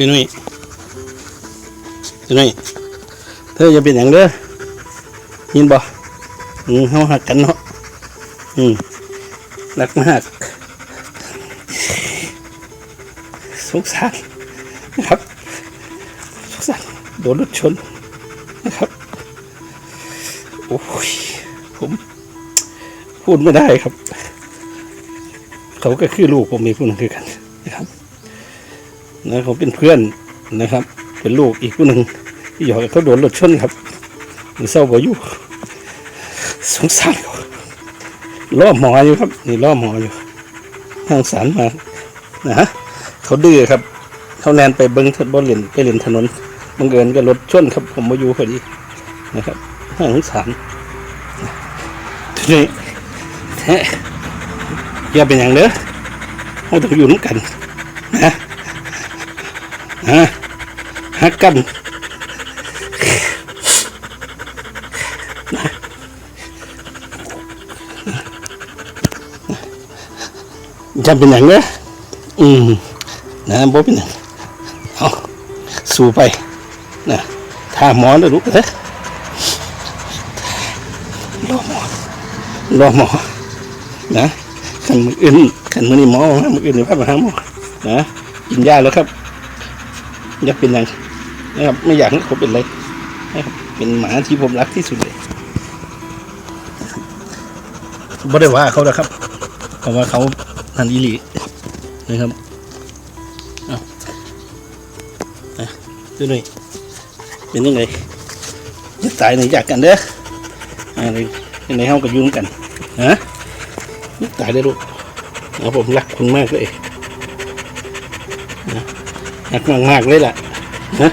ตีนุ้ยตีนุ้ยเธอจะเป็นอย่างเด้อยินบ่อืมเฮาหักกันเนาะอืมรักมากสงสารนะครับสงสารโดนรถชนนะครับโอ้ยผมพูดไม่ได้ครับ เขาก็คือลูกผมมีผู้หนึงคือกันนะครับ นะเขาเป็นเพื่อนนะครับ เป็นลูกอีกผู้หนึ่งที่หยอกเขาโดนรถชนครับหรือเศร้าบ่อยู่สงสารเขาล่อหมออยู่ครับ นี่ล่อหมออยู่ทางสารมานะฮะเขาดื้อครับ เขาแลนไปเบิ้งบนเลนไปเลนถนนบังเอิญก็รถชนครับ ผมมาอยู่พอดีนะครับทางสารทีนี้แท้อย่าเป็นอย่างเด้อเราต้องอยู่น้ำกันนะ นะฮักกันจะเป็นอย่างเด้ออืมนะบ่เป็นอย่างเอาสู้ไปนะถ้าหมอนะลูกเด้อรอหมอรอหมอนะขันมืออื่นขันมือนี่หมอมามืออื่นนี่พามาหาหมอนะกินยาแล้วครับ อย่าเป็นอย่างนะครับไม่อยากให้เขาเป็นอะไรนะครับเป็นหมาที่ผมรักที่สุดเลยบ่ได้ว่าเขานะครับเพราะว่าเขาทันอีหลีนะครับเอาดูหน่อยเป็นยังไงจะตายในอยากกันเด้ออะไรยังไงเฮาก็อยุ่งกันฮะย่าตายได้ลูกเอาผมรักคุณมากเลยนะ รักมากมากๆเลยล่ะนะ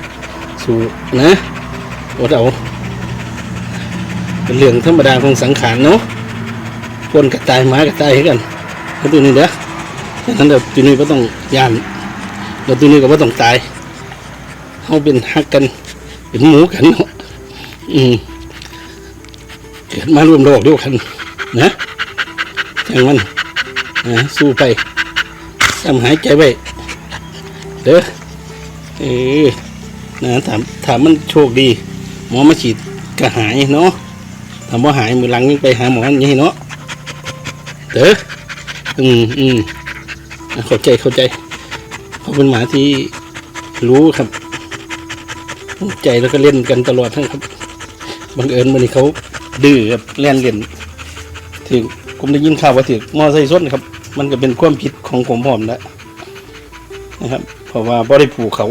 สู้นะอดเอาเป็นเรื่องธรรมดาของสังขารเนาะคนกระตายหมากระตายให้กันเอาตัวนี้เด้อฉะนั้นเดี๋ยวตัวนี้ก็ต้องยานเดี๋ยวตัวนี้ก็บ่ต้องตายเขาเป็นฮักกันเป็นหมูกันเนาะอืมเกิดมารวมโลกด้วยกันนะจังมันนะสู้ไปทำหายใจไว้เด้อ เออนะถามถามมันโชคดี หมอมาฉีดก็หายเนาะถามว่าหายมือหลังยังไปหาหมออย่างนี้เนาะเด้ออืมอืมเข้าใจเข้าใจเขาเป็นหมาที่รู้ครับใจแล้วก็เล่นกันตลอดทั้งครับบังเอิญวันนี้เขาดื้อครับเล่นเล่นถึงผมได้ยินข่าวว่าถึงมอไซค์ส้นครับ มันก็เป็นความผิดของผมพร้อมแล้วนะครับ ราะว่าบ่ได้ผูกเขา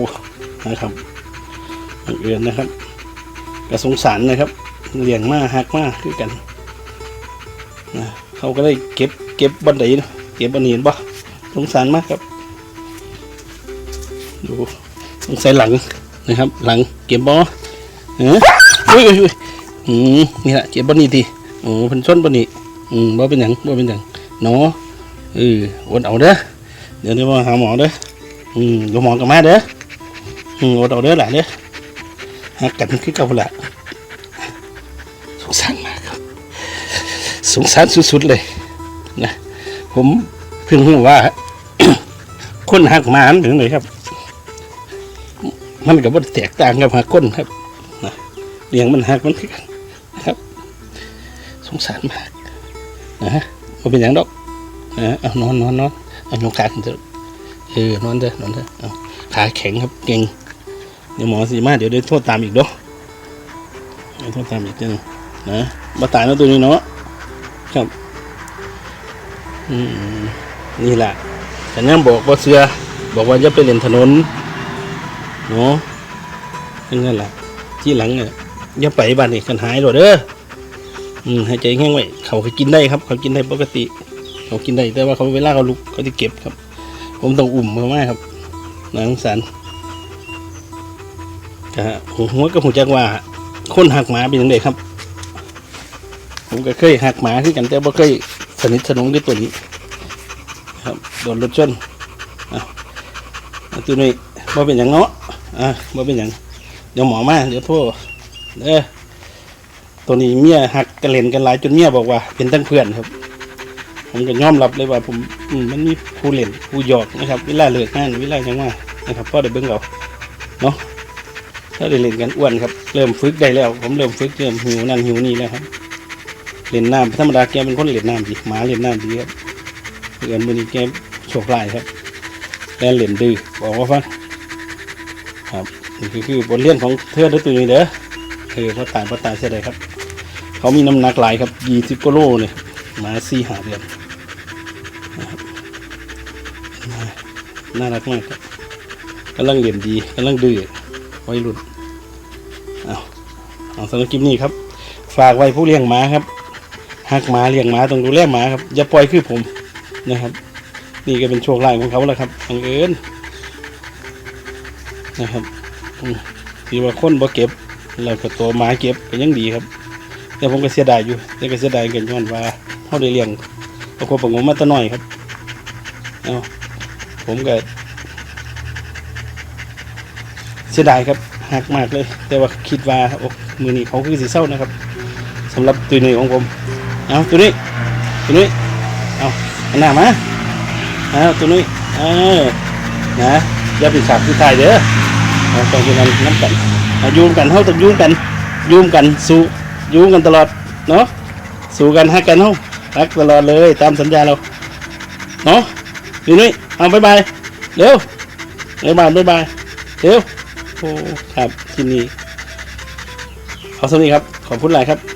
นะครับบังเอิญนนะครับก็สงสารนะครับเลี้ยงมาหักมาคือกันนะเขาก็ได้เก็บเก็บบันไดเนะเก็บบันเห็นบ่สงสารมากครับ ดูสงสัยหลังนะครับ หลังเก็บบ่เอออุ้ยอุ้ยอุ้ยอืมนี่แหละเก็บบันนี้ทีโอ้พิ่นส้นบันนี้อืมบ่เป็นหยังบ่เป็นหยังเนาะเอออดเอาเด้อเดี๋ยวเดี๋ยวมาหาหมอเด้อ อืมดี๋ยวหมอกลับมาเด้ออืมอดเอาเด้อหล่ะเด้อหักกันคือเก่าละสงสารมากครับสงสารสุดๆเลยนะผมเพิ่งรู้ว่า คนหักหมามันถึงเลยครับ มันกับว่าแตกต่างกับหักคนครับนะเลี้ยงมันหักมันคือกันนะครับ สงสารมากนะฮะมันเป็นอย่างดอกนะเอานอนนอนนอนเอายกขาขึ้นเถอะ เออนอนเถอะนอนเถอะขาแข็งครับเก่งเดี๋ยวหมอสีมาเดี๋ยวได้โทษตามอีกเด้อเดี๋ยวโทษตามอีกจังนะมาตายแล้วตัวนี้เนาะครับอืมนี่แหละแต่นั่นบอกว่าเสือบอกว่าจะไปเล่นถนนเนาะนั่นแหละที่หลังเนี่ยอย่าไปบ้านนี่กันหายหรอเด้ออืมให้ใจแห้งไว้เขาก็กินได้ครับ เขากินได้ปกติ เขากินได้แต่ว่าเขาเวลาเขาลุกเขาจะเก็บครับ ผมต้องอุ่มเขามากครับน่าสงสารกะหัวก็หูจักว่า คนหักหมาเป็นยังไงครับ ผมก็เคยหักหมาคือกันแต่บ่เคยสนิทสนมด้วยตัวนี้ ครับโดนรถชนอะตัวนี้บ่เป็นอย่างเนาะอะบ่เป็นอย่างเดี๋ยวหมอมาเดี๋ยวโทษเด้อตัวนี้เมียหักกระเล่นกันหลายจนเมียบอกว่า เป็นตั้งเพื่อนครับ ผมก็ยอมรับเลยว่าผมมันมีผู้เล่นผู้หยอกนะครับเวลาเลิกงานเวลาอย่างว่านะครับพ่อได้เบิ้งเราเนาะถ้าได้เล่นกันอ้วนครับ เริ่มฝึกได้แล้ว ผมเริ่มฝึกเริ่มหิวนั่นหิวนี่แล้วครับเล่นน้ำธรรมดาแกเป็นคนเล่นน้ำดีหมาเล่นน้ำดีครับเอือนมือนี้แกโชคร้ายครับแกเล่นดื้อบอกว่าฟังครับนี่คือคือบทเรียนของเธอเด้อตัวนี้เด้อเออพ่อตายพ่อตายเสียดายครับ เขามีน้ำหนักหลายครับยี่สิบกิโลเนี่ยหมาสี่หาเดือน น่ารักมากครับกำลังเรียนดีกำลังดื้อวัยรุ่นเอาเอาสำหรับคลิปนี้ครับ ฝากไว้ผู้เลี้ยงหมาครับหักหมาเลี้ยงหมาต้องดูแลหมาครับอย่าปล่อยคือผมนะครับ นี่ก็เป็นโชคร้ายของเขาแล้วครับบังเอิญนะครับอืมที่ว่าคนบ่เก็บแล้วก็ตัวหมาเก็บก็ยังดีครับ แต่ผมก็เสียดายอยู่แต่ก็เสียดายกันย้อนว่าเขาได้เลี้ยงประกบประงมมาตะน้อยครับเอา ผมก็เสียดายครับหักมากเลย แต่ว่าคิดว่าโอ้มือนี้เขาคือสีเศร้านะครับสำหรับตัวนี้ของผมเอาตัวนี้ตัวนี้เอาอันหน้ามาเอาตัวนี้เออนะอย่าไปขาดที่ตายเด้อเอาต้องเป็นกันน้ำกันอายูมกันเขาต้องอยูมกันอยูมกันสู้ยู่กันตลอดเนาะสู้กันฮักกันเนาะฮักตลอดเลยตามสัญญาเราเนาะ นี่นี่เอาบายบายเร็วบายบายบายบายเร็วโอ้ครับที่นี่เอาสวัสดีครับ ขอบคุณหลายครับ